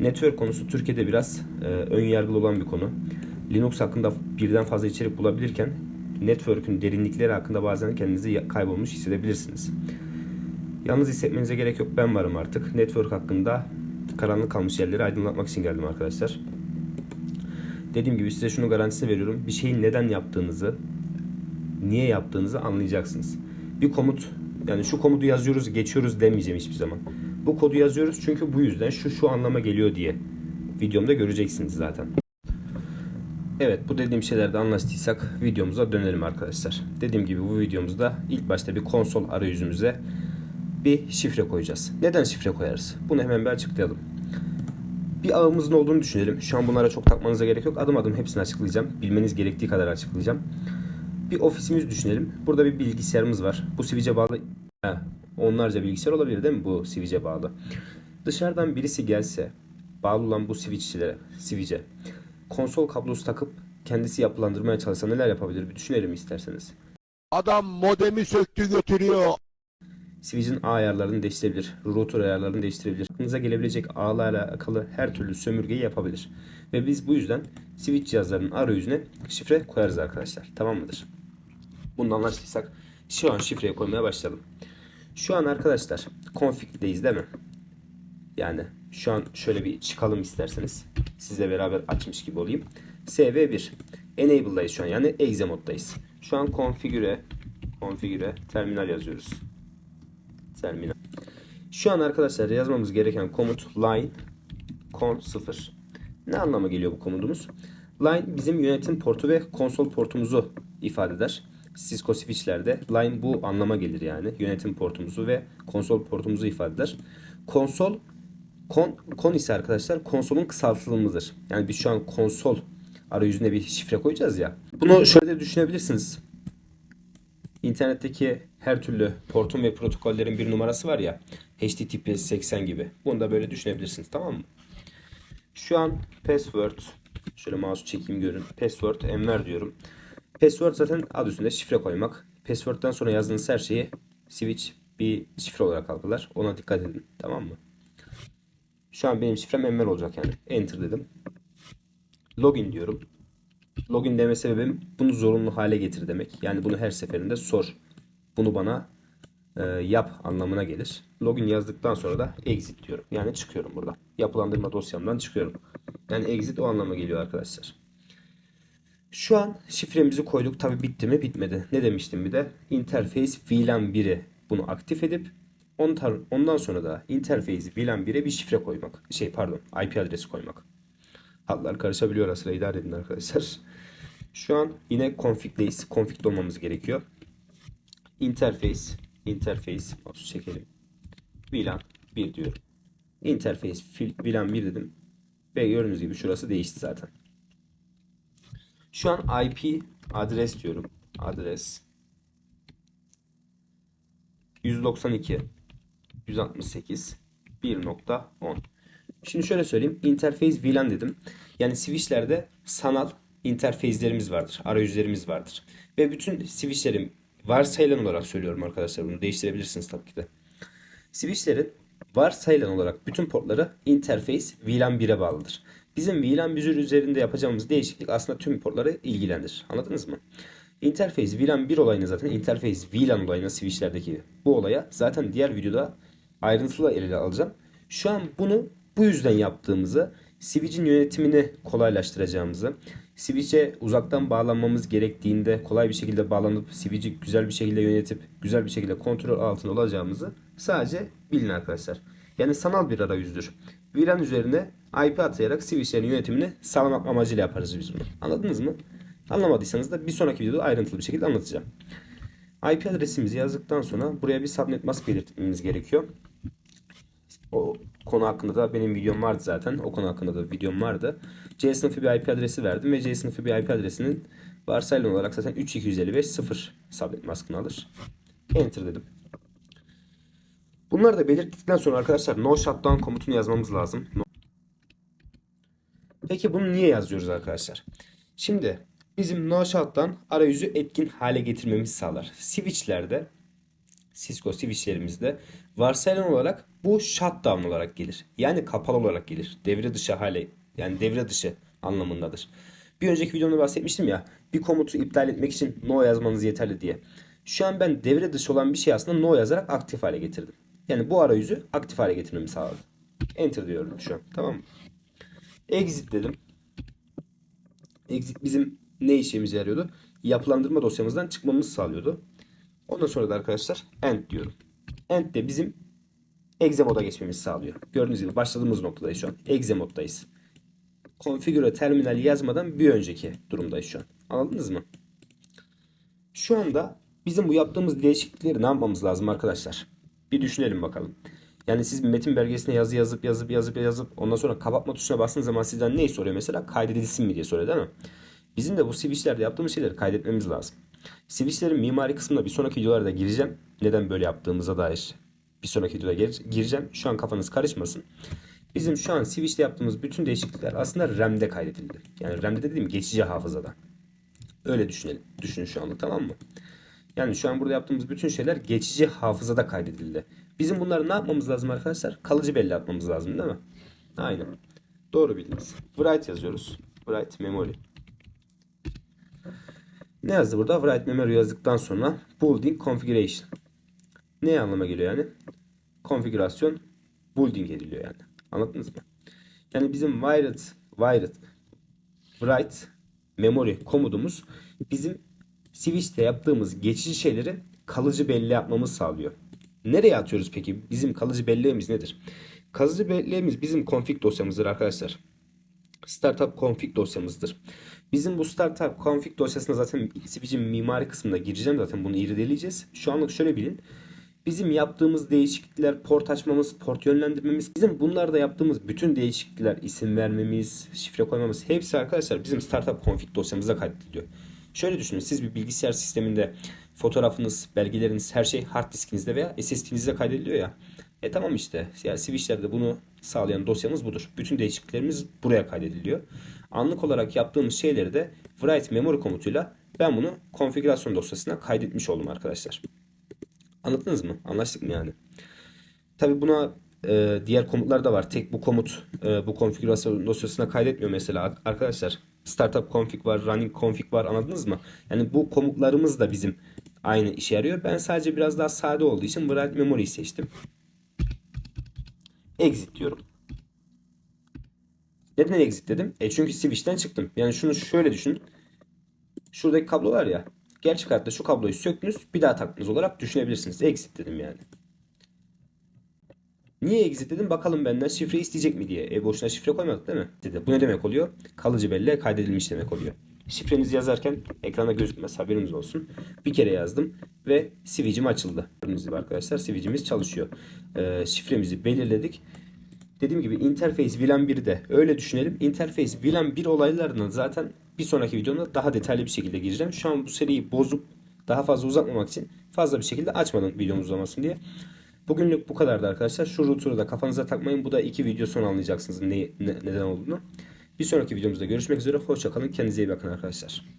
Network konusu Türkiye'de biraz e, ön yargılı olan bir konu. Linux hakkında birden fazla içerik bulabilirken network'ün derinlikleri hakkında bazen kendinizi kaybolmuş hissedebilirsiniz. Yalnız hissetmenize gerek yok ben varım artık. Network hakkında karanlık kalmış yerleri aydınlatmak için geldim arkadaşlar. Dediğim gibi size şunu garantisini veriyorum. Bir şeyi neden yaptığınızı, niye yaptığınızı anlayacaksınız. Bir komut, yani şu komutu yazıyoruz, geçiyoruz demeyeceğim hiçbir zaman. Bu kodu yazıyoruz çünkü bu yüzden şu şu anlama geliyor diye. Videomda göreceksiniz zaten. Evet bu dediğim şeylerde anlaştıysak videomuza dönelim arkadaşlar. Dediğim gibi bu videomuzda ilk başta bir konsol arayüzümüze bir şifre koyacağız. Neden şifre koyarız? Bunu hemen bir açıklayalım. Bir ağımızın olduğunu düşünelim. Şu an bunlara çok takmanıza gerek yok. Adım adım hepsini açıklayacağım. Bilmeniz gerektiği kadar açıklayacağım. Bir ofisimiz düşünelim. Burada bir bilgisayarımız var. Bu switch'e bağlı He, onlarca bilgisayar olabilir değil mi bu switch'e bağlı? Dışarıdan birisi gelse bağlı olan bu switch'lere, switch'e konsol kablosu takıp kendisi yapılandırmaya çalışsa neler yapabilir bir düşünelim isterseniz. Adam modemi söktü götürüyor. Switch'in ağ ayarlarını değiştirebilir, router ayarlarını değiştirebilir. Aklınıza gelebilecek ağlarla alakalı her türlü sömürgeyi yapabilir. Ve biz bu yüzden switch cihazlarının arayüzüne şifre koyarız arkadaşlar. Tamam mıdır? Bunu anlaştıysak şu an şifreyi koymaya başlayalım. Şu an arkadaşlar config'deyiz değil mi? Yani şu an şöyle bir çıkalım isterseniz. Sizle beraber açmış gibi olayım. SV1. Enable'dayız şu an yani exe moddayız. Şu an configure configure terminal yazıyoruz. Terminal. Şu an arkadaşlar yazmamız gereken komut line con 0. Ne anlama geliyor bu komutumuz? Line bizim yönetim portu ve konsol portumuzu ifade eder. Cisco switchlerde line bu anlama gelir yani. Yönetim portumuzu ve konsol portumuzu ifade eder. Konsol kon, kon ise arkadaşlar konsolun kısaltılımıdır. Yani biz şu an konsol arayüzüne bir şifre koyacağız ya. Bunu şöyle de düşünebilirsiniz. İnternetteki her türlü portun ve protokollerin bir numarası var ya. HTTPS 80 gibi. Bunu da böyle düşünebilirsiniz tamam mı? Şu an password şöyle mouse çekeyim görün. Password enver diyorum. Password zaten adı üstünde şifre koymak. Password'dan sonra yazdığınız her şeyi switch bir şifre olarak algılar. Ona dikkat edin. Tamam mı? Şu an benim şifrem enver olacak yani. Enter dedim. Login diyorum. Login deme sebebim bunu zorunlu hale getir demek. Yani bunu her seferinde sor. Bunu bana e, yap anlamına gelir. Login yazdıktan sonra da exit diyorum. Yani çıkıyorum burada. Yapılandırma dosyamdan çıkıyorum. Yani exit o anlama geliyor arkadaşlar. Şu an şifremizi koyduk. Tabi bitti mi? Bitmedi. Ne demiştim bir de? Interface VLAN 1'i bunu aktif edip ondan sonra da interface VLAN 1'e bir şifre koymak. Şey pardon IP adresi koymak. Hatlar karışabiliyor aslında idare edin arkadaşlar. Şu an yine config'deyiz. Config'de olmamız gerekiyor. Interface interface mouse çekelim. VLAN 1 diyorum. Interface VLAN 1 dedim. Ve gördüğünüz gibi şurası değişti zaten. Şu an IP adres diyorum. Adres 192 168 1.10 Şimdi şöyle söyleyeyim. Interface VLAN dedim. Yani switchlerde sanal interface'lerimiz vardır. Arayüzlerimiz vardır. Ve bütün switchlerin varsayılan olarak söylüyorum arkadaşlar. Bunu değiştirebilirsiniz tabii ki de. Switchlerin varsayılan olarak bütün portları interface VLAN 1'e bağlıdır. Bizim VLAN 1 üzerinde yapacağımız değişiklik aslında tüm portları ilgilendirir. Anladınız mı? Interface VLAN 1 olayını zaten interface VLAN olayına switchlerdeki bu olaya zaten diğer videoda ayrıntılı ele alacağım. Şu an bunu bu yüzden yaptığımızı, switch'in yönetimini kolaylaştıracağımızı, switch'e uzaktan bağlanmamız gerektiğinde kolay bir şekilde bağlanıp switch'i güzel bir şekilde yönetip güzel bir şekilde kontrol altında olacağımızı sadece bilin arkadaşlar. Yani sanal bir arayüzdür. VLAN üzerine IP atayarak switch'lerin yönetimini sağlamak amacıyla yaparız biz bunu. Anladınız mı? Anlamadıysanız da bir sonraki videoda ayrıntılı bir şekilde anlatacağım. IP adresimizi yazdıktan sonra buraya bir subnet mask belirtmemiz gerekiyor. O konu hakkında da benim videom vardı zaten. O konu hakkında da videom vardı. C sınıfı bir IP adresi verdim ve C sınıfı bir IP adresinin varsayılan olarak zaten 3255 0 subnet maskını alır. Enter dedim. Bunları da belirttikten sonra arkadaşlar no shutdown komutunu yazmamız lazım. No- Peki bunu niye yazıyoruz arkadaşlar? Şimdi bizim no shutdown arayüzü etkin hale getirmemizi sağlar. Switchlerde Cisco switchlerimizde varsayılan olarak bu shutdown olarak gelir. Yani kapalı olarak gelir. Devre dışı hale yani devre dışı anlamındadır. Bir önceki videomda bahsetmiştim ya bir komutu iptal etmek için no yazmanız yeterli diye. Şu an ben devre dışı olan bir şey aslında no yazarak aktif hale getirdim. Yani bu arayüzü aktif hale getirmemi sağladı. Enter diyorum şu an. Tamam mı? Exit dedim. Exit bizim ne işimize yarıyordu? Yapılandırma dosyamızdan çıkmamızı sağlıyordu. Ondan sonra da arkadaşlar end diyorum. End de bizim exe moda geçmemizi sağlıyor. Gördüğünüz gibi başladığımız noktadayız şu an. Exe moddayız. Configure terminal yazmadan bir önceki durumdayız şu an. Anladınız mı? Şu anda bizim bu yaptığımız değişiklikleri ne yapmamız lazım arkadaşlar? Bir düşünelim bakalım. Yani siz metin belgesine yazı yazıp yazıp yazıp yazıp ondan sonra kapatma tuşuna bastığınız zaman sizden neyi soruyor mesela? Kaydedilsin mi diye soruyor değil mi? Bizim de bu switchlerde yaptığımız şeyleri kaydetmemiz lazım. Switchlerin mimari kısmına bir sonraki videolarda gireceğim. Neden böyle yaptığımıza dair bir sonraki videoda gir- gireceğim. Şu an kafanız karışmasın. Bizim şu an switch'te yaptığımız bütün değişiklikler aslında RAM'de kaydedildi. Yani RAM'de dediğim geçici hafızada. Öyle düşünelim. Düşünün şu anlık tamam mı? Yani şu an burada yaptığımız bütün şeyler geçici hafızada kaydedildi. Bizim bunları ne yapmamız lazım arkadaşlar? Kalıcı belli atmamız lazım değil mi? Aynen. Doğru bildiniz. Write yazıyoruz. Write memory. Ne yazdı burada? Write memory yazdıktan sonra building configuration. Ne anlama geliyor yani? Konfigürasyon building ediliyor yani. Anladınız mı? Yani bizim wired, wired, write memory komudumuz bizim switch'te yaptığımız geçici şeyleri kalıcı belli yapmamız sağlıyor. Nereye atıyoruz peki? Bizim kalıcı belleğimiz nedir? Kalıcı belleğimiz bizim config dosyamızdır arkadaşlar. Startup config dosyamızdır. Bizim bu startup config dosyasına zaten switch'in mimari kısmında gireceğim zaten bunu irdeleyeceğiz. Şu anlık şöyle bilin. Bizim yaptığımız değişiklikler, port açmamız, port yönlendirmemiz, bizim bunlarda yaptığımız bütün değişiklikler, isim vermemiz, şifre koymamız hepsi arkadaşlar bizim startup config dosyamızda kaydediliyor. Şöyle düşünün siz bir bilgisayar sisteminde fotoğrafınız, belgeleriniz, her şey hard diskinizde veya SSD'nizde kaydediliyor ya. E tamam işte. Yani switchlerde bunu sağlayan dosyamız budur. Bütün değişikliklerimiz buraya kaydediliyor. Anlık olarak yaptığımız şeyleri de write memory komutuyla ben bunu konfigürasyon dosyasına kaydetmiş oldum arkadaşlar. Anladınız mı? Anlaştık mı yani? Tabi buna e, diğer komutlar da var. Tek bu komut e, bu konfigürasyon dosyasına kaydetmiyor mesela arkadaşlar. Startup config var, running config var anladınız mı? Yani bu komutlarımız da bizim aynı işe yarıyor. Ben sadece biraz daha sade olduğu için write memory'yi seçtim. Exit diyorum. Neden exit dedim? E çünkü switch'ten çıktım. Yani şunu şöyle düşünün. Şuradaki kablo var ya. Gerçek hayatta şu kabloyu söktünüz bir daha taktınız olarak düşünebilirsiniz. Exit dedim yani. Niye exit dedim? Bakalım benden şifre isteyecek mi diye. E boşuna şifre koymadık değil mi? Dedi. Bu ne demek oluyor? Kalıcı belleğe kaydedilmiş demek oluyor. Şifrenizi yazarken ekranda gözükmez haberiniz olsun. Bir kere yazdım ve switch'im açıldı. Gördüğünüz gibi arkadaşlar switch'imiz çalışıyor. Ee, şifremizi belirledik. Dediğim gibi Interface VLAN 1'de öyle düşünelim. Interface VLAN 1 olaylarına zaten bir sonraki videomda daha detaylı bir şekilde gireceğim. Şu an bu seriyi bozup daha fazla uzatmamak için fazla bir şekilde açmadım videomuz uzamasın diye. Bugünlük bu kadardı arkadaşlar. Şu router'ı da kafanıza takmayın. Bu da iki video sonra anlayacaksınız ne, ne- neden olduğunu. Bir sonraki videomuzda görüşmek üzere. Hoşçakalın. Kendinize iyi bakın arkadaşlar.